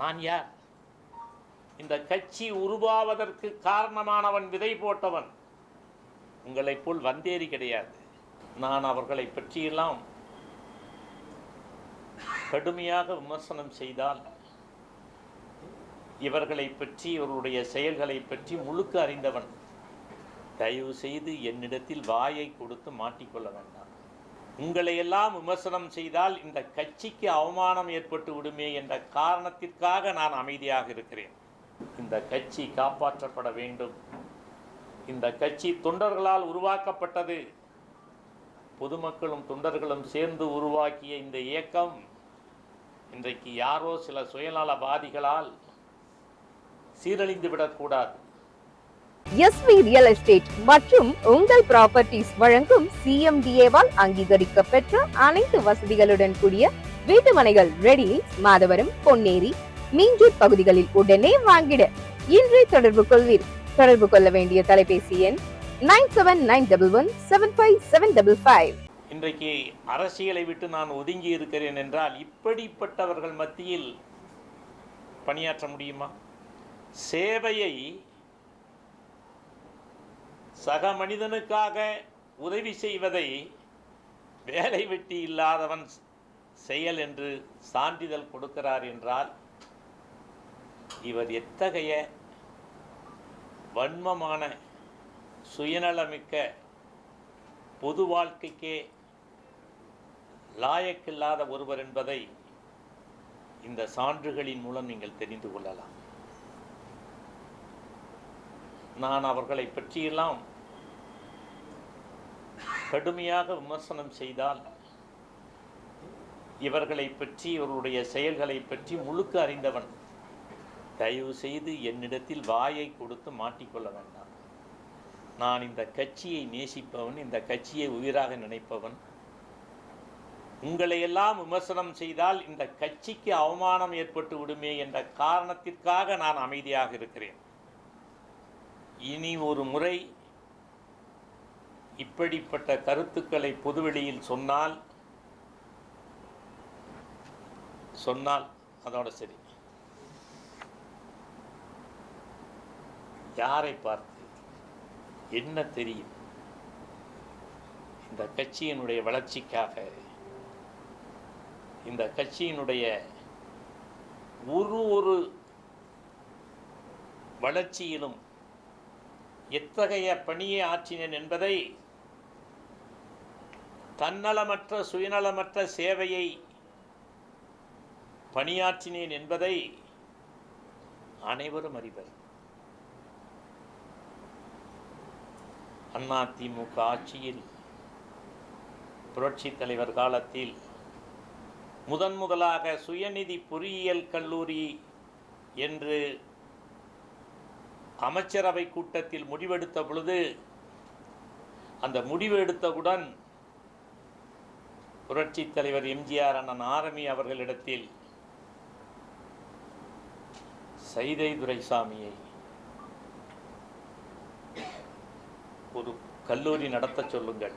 நான் யார்? இந்த கட்சி உருவாவதற்கு காரணமானவன் விதை போட்டவன். உங்களைப் போல் வந்தேறி கிடையாது. நான் அவர்களை பற்றியெல்லாம் கடுமையாக விமர்சனம் செய்தால் இவர்களை பற்றி இவருடைய செயல்களை பற்றி முழுக்க அறிந்தவன். தயவு செய்து என்னிடத்தில் வாயை கொடுத்து மாட்டிக்கொள்ள வேண்டாம். உங்களை எல்லாம் விமர்சனம் செய்தால் இந்த கட்சிக்கு அவமானம் ஏற்பட்டு விடுமே என்ற காரணத்திற்காக நான் அமைதியாக இருக்கிறேன். இந்த கட்சி காப்பாற்றப்பட வேண்டும். இந்த கட்சி தொண்டர்களால் உருவாக்கப்பட்டது. பொதுமக்களும் தொண்டர்களும் சேர்ந்து உருவாக்கிய இந்த இயக்கம் இன்றைக்கு யாரோ சில சுயநலவாதிகளால் சீரழிந்து விடக்கூடாது. எஸ்வி ரியல் எஸ்டேட் மற்றும் உங்கள் ப்ராப்பர்ட்டிஸ் வழங்கும் சிஎம்டிஏவால் அங்கீகரிக்கப்பெற்ற அனைத்து வசதிகளுடன் கூடிய வீட்டுமனைகள் ரெடி மாதவரம் பொன்னேரி மீஞ்சூர் பகுதிகளில் உடனே வாங்கிட. இன்றே தொடர்பு கொள்வீர். தொடர்பு கொள்ள வேண்டிய தொலைபேசி எண் nine seven nine double one seven five seven double five. இன்றைக்கு அரசியலை விட்டு நான் ஒதுங்கி இருக்கிறேன் என்றால் இப்படிப்பட்டவர்கள் மத்தியில் பணியாற்ற முடியுமா? சேவையை சக மனிதனுக்காக உதவி செய்வதை வேலை வெட்டி இல்லாதவன் செயல் என்று சான்றிதழ் கொடுக்கிறார் என்றால் இவர் எத்தகைய வன்மமான சுயநலமிக்க பொது வாழ்க்கைக்கே லாயக்கில்லாத ஒருவர் என்பதை இந்த சான்றுகளின் மூலம் நீங்கள் தெரிந்து கொள்ளலாம். நான் அவர்களை பற்றியெல்லாம் கடுமையாக விமர்சனம் செய்தால் இவர்களை பற்றி இவருடைய செயல்களை பற்றி முழுக்க அறிந்தவன். தயவு செய்து என்னிடத்தில் வாயை கொடுத்து மாட்டிக்கொள்ள வேண்டாம். நான் இந்த கட்சியை நேசிப்பவன் இந்த கட்சியை உயிராக நினைப்பவன். உங்களை எல்லாம் விமர்சனம் செய்தால் இந்த கட்சிக்கு அவமானம் ஏற்பட்டு விடுமே என்ற காரணத்திற்காக நான் அமைதியாக இருக்கிறேன். இனி ஒரு முறை இப்படிப்பட்ட கருத்துக்களை பொதுவெளியில் சொன்னால் சொன்னால் அதோட சரி. யாரை பார்த்து என்ன தெரியும்? இந்த கட்சியினுடைய வளர்ச்சிக்காக இந்த கட்சியினுடைய ஒரு ஒரு வளர்ச்சியிலும் எத்தகைய பணியை ஆற்றினேன் என்பதை தன்னலமற்ற சுயநலமற்ற சேவையை பணியாற்றினேன் என்பதை அனைவரும் அறிவர். அதிமுக ஆட்சியில் புரட்சித் தலைவர் காலத்தில் முதன் முதலாக சுயநிதி பொறியியல் கல்லூரி என்று அமைச்சரவை கூட்டத்தில் முடிவெடுத்த பொழுது அந்த முடிவு எடுத்தவுடன் புரட்சித் தலைவர் எம்ஜிஆர் அண்ணன் ஆரமி அவர்களிடத்தில் சைதை துரைசாமியை ஒரு கல்லூரி நடத்த சொல்லுங்கள்.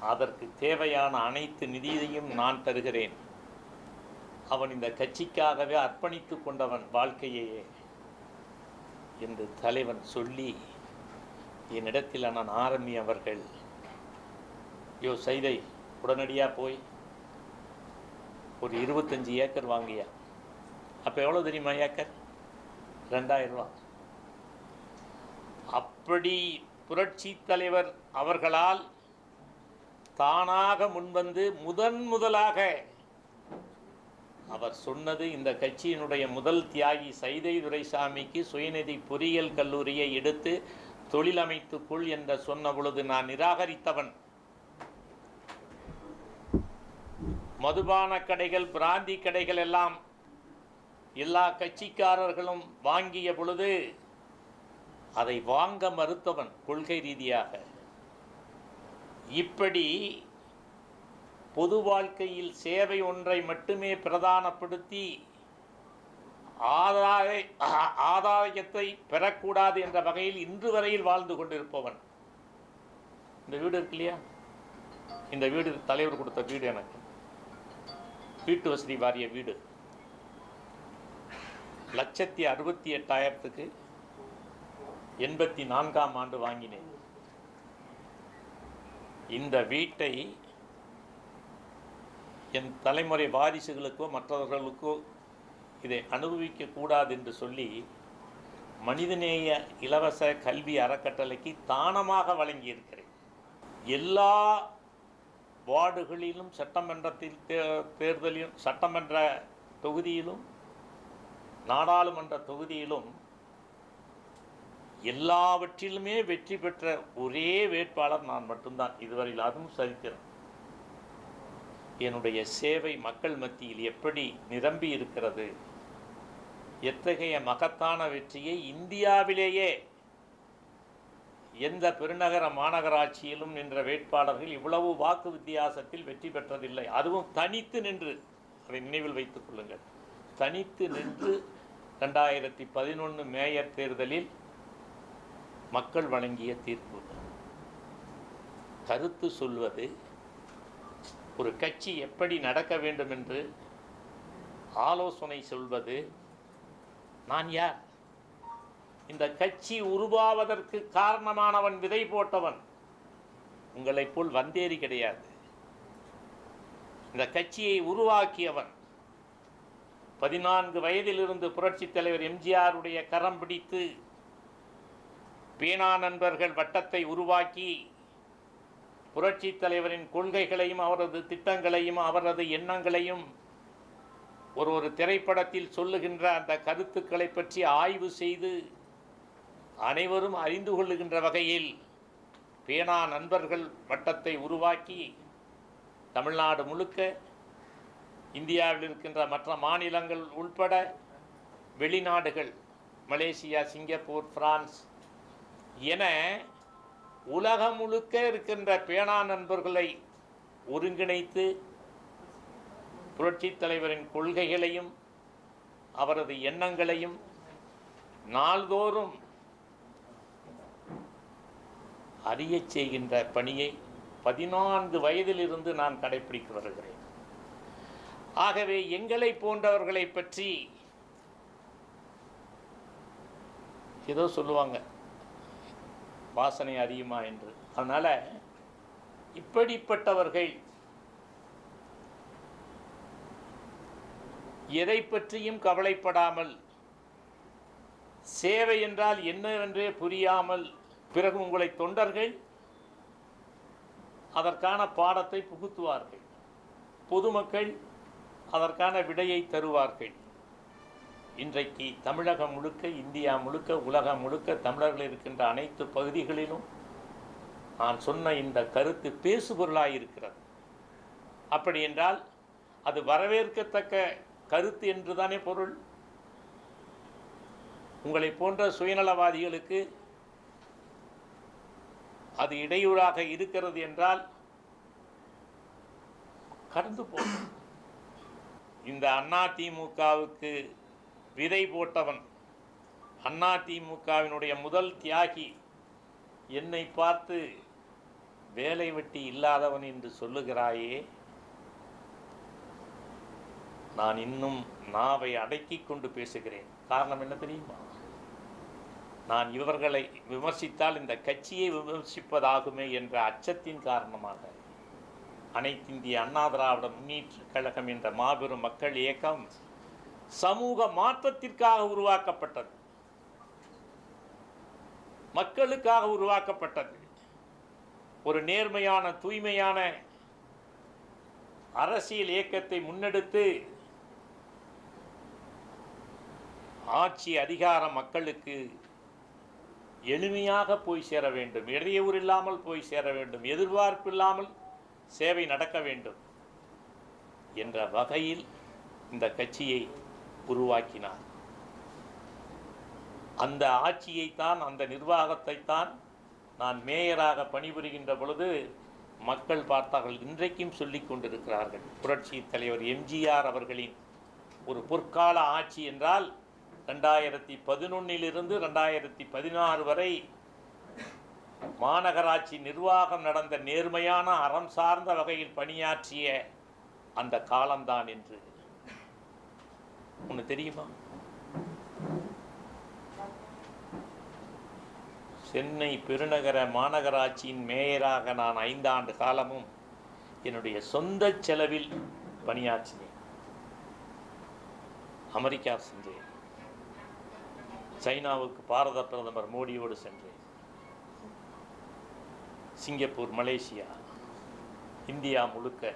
அதற்கு தேவையான அனைத்து நிதியையும் நான் தருகிறேன். அவன் இந்த கட்சிக்காகவே அர்ப்பணித்து கொண்டவன் வாழ்க்கையையே. என்று தலைவன் சொல்லி என்னிடத்தில் அண்ணன் ஆரம்பி அவர்கள் யோ சைதை உடனடியாக போய் ஒரு இருபத்தஞ்சி ஏக்கர் வாங்கியா? அப்போ எவ்வளோ தெரியுமா ஏக்கர்? ரெண்டாயிரம் ரூபா அப்படி புரட்சி தலைவர் அவர்களால் தானாக முன்வந்து முதன் முதலாக அவர் சொன்னது இந்த கட்சியினுடைய முதல் தியாகி சைதை துரைசாமிக்கு சுயநிதி பொறியியல் கல்லூரியை எடுத்து தொழிலமைத்துக்குள் என்று சொன்ன பொழுது நான் நிராகரித்தவன். மதுபான கடைகள் பிராந்தி கடைகள் எல்லாம் எல்லா கட்சிக்காரர்களும் வாங்கிய பொழுது அதை வாங்க மறுத்தவன் கொள்கை ரீதியாக. இப்படி பொது வாழ்க்கையில் சேவை ஒன்றை மட்டுமே பிரதானப்படுத்தி ஆதாய ஆ- ஆதாயத்தை பெறக்கூடாது என்ற வகையில் இன்று வரையில் வாழ்ந்து கொண்டிருப்பவன். இந்த வீடு இருக்கு இல்லையா? இந்த வீடு தலைவர் கொடுத்த வீடு எனக்கு. வீட்டு வசதி வாரிய வீடு. லட்சத்தி அறுபத்தி எட்டாயிரத்துக்கு எண்பத்தி நான்காம் ஆண்டு வாங்கினேன். இந்த வீட்டை என் தலைமுறை வாரிசுகளுக்கோ மற்றவர்களுக்கோ இதை அனுபவிக்க கூடாது என்று சொல்லி மனிதநேய இலவச கல்வி அறக்கட்டளைக்கு தானமாக வழங்கியிருக்கிறேன். எல்லா வார்டுகளிலும் சட்டமன்றத்தில் தே- தேர்தலிலும் சட்டமன்ற தொகுதியிலும் நாடாளுமன்ற தொகுதியிலும் எல்லாவற்றிலுமே வெற்றி பெற்ற ஒரே வேட்பாளர் நான் மட்டும்தான். இதுவரையில் அதுவும் சரித்திரம் என்னுடைய சேவை மக்கள் மத்தியில் எப்படி நிரம்பி இருக்கிறது? எத்தகைய மகத்தான வெற்றியை இந்தியாவிலேயே எந்த பெருநகர மாநகராட்சியிலும் நின்ற வேட்பாளர்கள் இவ்வளவு வாக்கு வித்தியாசத்தில் வெற்றி பெற்றதில்லை. அதுவும் தனித்து நின்று. அதை நினைவில் வைத்துக் கொள்ளுங்கள். தனித்து நின்று ரெண்டாயிரத்தி பதினொன்று மேயர் தேர்தலில் மக்கள் வழங்கிய தீர்ப்பு. கருத்து சொல்வது ஒரு கட்சி எப்படி நடக்க வேண்டும் என்று ஆலோசனை சொல்வது நான் யார்? இந்த கட்சி உருவாவதற்கு காரணமானவன் விதை போட்டவன். உங்களைப் போல் வந்தேறி கிடையாது. இந்த கட்சியை உருவாக்கியவன். பதினான்கு வயதிலிருந்து புரட்சித் தலைவர் எம்ஜிஆருடைய கரம் பிடித்து பேனா நண்பர்கள் வட்டத்தை உருவாக்கி புரட்சித் தலைவரின் கொள்கைகளையும் அவரது திட்டங்களையும் அவரது எண்ணங்களையும் ஒரு ஒரு திரைப்படத்தில் சொல்லுகின்ற அந்த கருத்துக்களை பற்றி ஆய்வு செய்து அனைவரும் அறிந்து கொள்ளுகின்ற வகையில் பேனா நண்பர்கள் வட்டத்தை உருவாக்கி தமிழ்நாடு முழுக்க இந்தியாவில் இருக்கின்ற மற்ற மாநிலங்கள் உள்பட வெளிநாடுகள் மலேசியா சிங்கப்பூர் பிரான்ஸ் என உலகம் முழுக்க இருக்கின்ற பேனா நண்பர்களை ஒருங்கிணைத்து புரட்சித் தலைவரின் கொள்கைகளையும் அவரது எண்ணங்களையும் நாள்தோறும் அறியச் செய்கின்ற பணியை பதினான்கு வயதிலிருந்து நான் கடைப்பிடித்து வருகிறேன். ஆகவே எங்களை போன்றவர்களை பற்றி ஏதோ சொல்லுவாங்க. வாசனை அறியுமா என்று. அதனால் இப்படிப்பட்டவர்கள் எதை பற்றியும் கவலைப்படாமல் சேவை என்றால் என்னவென்றே புரியாமல் பிறகு உங்களை தொண்டர்கள் அதற்கான பாடத்தை புகுத்துவார்கள். பொதுமக்கள் அதற்கான விடையை தருவார்கள். இன்றைக்கு தமிழகம் முழுக்க இந்தியா முழுக்க உலகம் முழுக்க தமிழர்கள் இருக்கின்ற அனைத்து பகுதிகளிலும் நான் சொன்ன இந்த கருத்து பேசுபொருளாக இருக்கிறது. அப்படி என்றால் அது வரவேற்கத்தக்க கருத்து என்றுதானே பொருள்? உங்களை போன்ற சுயநலவாதிகளுக்கு அது இடையூறாக இருக்கிறது என்றால் கடந்து போகும். இந்த அண்ணா திமுகவுக்கு விதை போட்டவன். அண்ணா திமுகவினுடைய முதல் தியாகி. என்னை பார்த்து வேலை வெட்டி இல்லாதவன் என்று சொல்லுகிறாயே. நான் இன்னும் நாவை அடக்கி கொண்டு பேசுகிறேன். காரணம் என்ன தெரியுமா? நான் இவர்களை விமர்சித்தால் இந்த கட்சியை விமர்சிப்பதாகுமே என்ற அச்சத்தின் காரணமாக. அனைத்திந்திய அண்ணா திராவிட முன்னேற்ற கழகம் என்ற மாபெரும் மக்கள் இயக்கம் சமூக மாற்றத்திற்காக உருவாக்கப்பட்டது. மக்களுக்காக உருவாக்கப்பட்டது. ஒரு நேர்மையான தூய்மையான அரசியல் இயக்கத்தை முன்னெடுத்து ஆட்சி அதிகாரம் மக்களுக்கு எளிமையாக போய் சேர வேண்டும். இடையூறு இல்லாமல் போய் சேர வேண்டும். எதிர்பார்ப்பு இல்லாமல் சேவை நடக்க வேண்டும் என்ற வகையில் இந்த கட்சியை உருவாக்கினார். அந்த ஆட்சியைத்தான் அந்த நிர்வாகத்தைத்தான் நான் மேயராக பணிபுரிகின்ற பொழுது மக்கள் பார்த்தார்கள் இன்றைக்கும் சொல்லிக் கொண்டிருக்கிறார்கள். புரட்சி தலைவர் எம்ஜிஆர் அவர்களின் ஒரு பொற்கால ஆட்சி என்றால் ரெண்டாயிரத்தி பதினொன்னிலிருந்து ரெண்டாயிரத்தி பதினாறு வரை மாநகராட்சி நிர்வாகம் நடந்த நேர்மையான அறம் சார்ந்த வகையில் பணியாற்றிய அந்த காலம்தான் என்று உனக்கு தெரியுமா? சென்னை பெருநகர மாநகராட்சியின் மேயராக நான் ஐந்தாண்டு காலமும் என்னுடைய சொந்த செலவில் பணியாற்றினேன். அமெரிக்கா சென்றேன். சைனாவுக்கு பாரத பிரதமர் மோடியோடு சென்றேன். சிங்கப்பூர் மலேசியா இந்தியா முழுக்க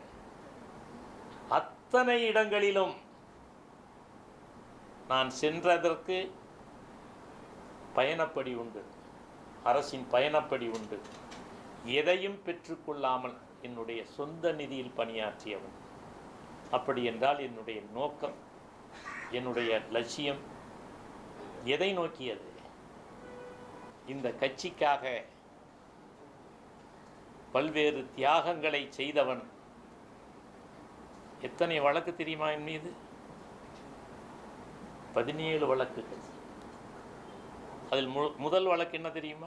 அத்தனை இடங்களிலும் நான் சென்றதற்கு பயணப்படி உண்டு. அரசின் பயணப்படி உண்டு. எதையும் பெற்றுக்கொள்ளாமல் என்னுடைய சொந்த நிதியில் பணியாற்றியவன். அப்படி என்றால் என்னுடைய நோக்கம் என்னுடைய லட்சியம் எதை நோக்கியது? இந்த கட்சிக்காக பல்வேறு தியாகங்களை செய்தவன் எத்தனை வழக்கு தெரியுமா என் மீது? பதினேழு வழக்குகள் அதில் மு முதல் வழக்கு என்ன தெரியுமா?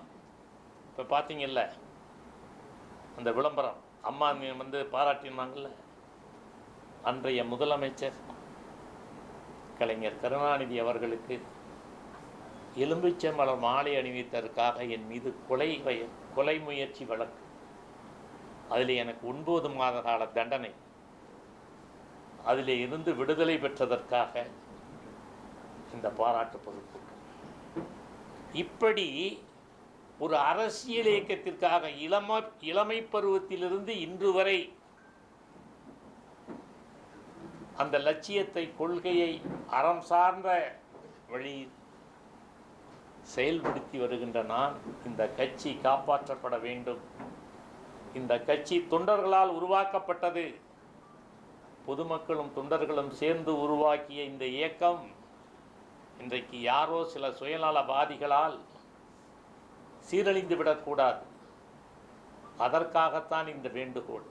இப்போ பார்த்தீங்கல்ல அந்த விளம்பரம். அம்மா வந்து பாராட்டினாங்கல்ல அன்றைய முதலமைச்சர் கலைஞர் கருணாநிதி அவர்களுக்கு எலும்பிச்சம்பழம் மாலை அணிவித்ததற்காக என் மீது கொலை வய- கொலை முயற்சி வழக்கு. அதில் எனக்கு ஒன்பது மாத கால தண்டனை. அதில் இருந்து விடுதலை பெற்றதற்காக இந்த பாராட்டு பொறுப்பு இப்படி ஒரு அரசியல் இயக்கத்திற்காக இளம இளமை பருவத்திலிருந்து இன்று வரை அந்த லட்சியத்தை கொள்கையை அறம் சார்ந்த வழியில் செயல்படுத்தி வருகின்ற நான் இந்த கட்சி காப்பாற்றப்பட வேண்டும். இந்த கட்சி தொண்டர்களால் உருவாக்கப்பட்டது. பொதுமக்களும் தொண்டர்களும் சேர்ந்து உருவாக்கிய இந்த இயக்கம் இன்றைக்கு யாரோ சில சுயநலவாதிகளால் சீரழிந்து விடக்கூடாது. அதற்காகத்தான் இந்த வேண்டுகோள்.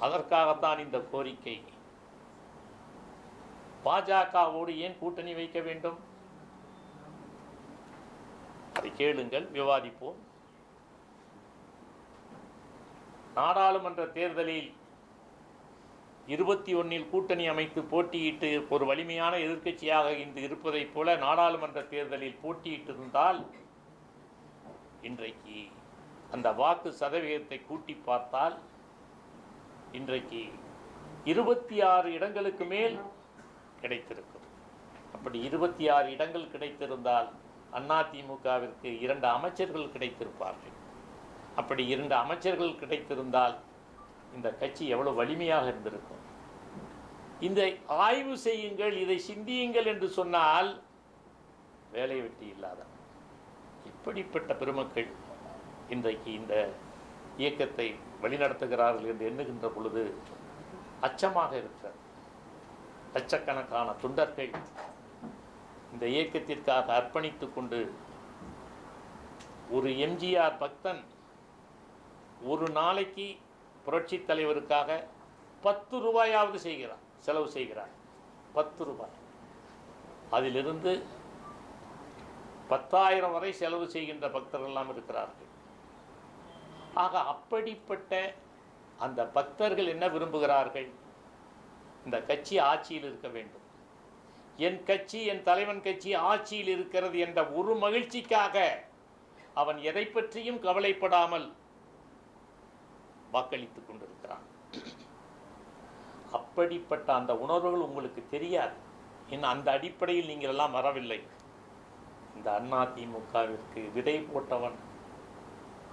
அதற்காகத்தான் இந்த கோரிக்கை. பாஜகவோடு ஏன் கூட்டணி வைக்க வேண்டும்? அதை கேளுங்கள் விவாதிப்போம். நாடாளுமன்ற தேர்தலில் இருபத்தி ஒன்றில் கூட்டணி அமைத்து போட்டியிட்டு ஒரு வலிமையான எதிர்க்கட்சியாக இன்று இருப்பதைப் போல நாடாளுமன்ற தேர்தலில் போட்டியிட்டிருந்தால் இன்றைக்கு அந்த வாக்கு சதவீதத்தை கூட்டி பார்த்தால் இன்றைக்கு இருபத்தி ஆறு இடங்களுக்கு மேல் கிடைத்திருக்கும். அப்படி இருபத்தி ஆறு இடங்கள் கிடைத்திருந்தால் அதிமுகவிற்கு இரண்டு அமைச்சர்கள் கிடைத்திருப்பார்கள். அப்படி இரண்டு அமைச்சர்கள் கிடைத்திருந்தால் இந்த கட்சி எவ்வளோ வலிமையாக இருந்திருக்கும்? இந்த ஆய்வு செய்யுங்கள் இதை சிந்தியுங்கள் என்று சொன்னால் வேலை வெட்டி இல்லாத இப்படிப்பட்ட பெருமக்கள் இன்றைக்கு இந்த இயக்கத்தை வழிநடத்துகிறார்கள் என்று எண்ணுகின்ற பொழுது அச்சமாக இருக்கிறது லட்சக்கணக்கான தொண்டர்கள் இந்த இயக்கத்திற்காக அர்ப்பணித்துக் கொண்டு ஒரு எம்ஜிஆர் பக்தன் ஒரு நாளைக்கு புரட்சித் தலைவருக்காக பத்து ரூபாயாவது செய்கிறார். செலவு செய்கிறார். பத்து ரூபாய். அதிலிருந்து பத்தாயிரம் வரை செலவு செய்கின்ற பக்தர்கள் எல்லாம் இருக்கிறார்கள். ஆக அப்படிப்பட்ட அந்த பக்தர்கள் என்ன விரும்புகிறார்கள்? இந்த கட்சி ஆட்சியில் இருக்க வேண்டும். என் கட்சி என் தலைவன் கட்சி ஆட்சியில் இருக்கிறது என்ற ஒரு மகிழ்ச்சிக்காக அவன் எதை பற்றியும் கவலைப்படாமல் வாக்களித்துக் கொண்டிருக்கிறான். அப்படிப்பட்ட அந்த உணர்வுகள் உங்களுக்கு தெரியாது. இன்னும் அந்த அடிப்படையில் நீங்கள் எல்லாம் வரவில்லை. இந்த அண்ணா திமுகவிற்கு விதை போட்டவன்.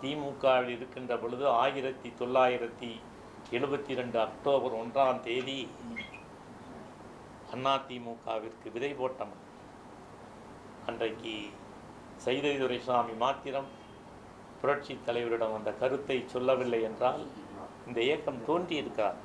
திமுகவில் இருக்கின்ற பொழுது ஆயிரத்தி தொள்ளாயிரத்தி எழுபத்தி ரெண்டு அக்டோபர் ஒன்றாம் தேதி அண்ணா திமுகவிற்கு விதை போட்டவன். அன்றைக்கு சைதை துரைசாமி மாத்திரம் புரட்சி தலைவரிடம் அந்த கருத்தை சொல்லவில்லை என்றால் இந்த இயக்கம் தோன்றியிருக்கிறார்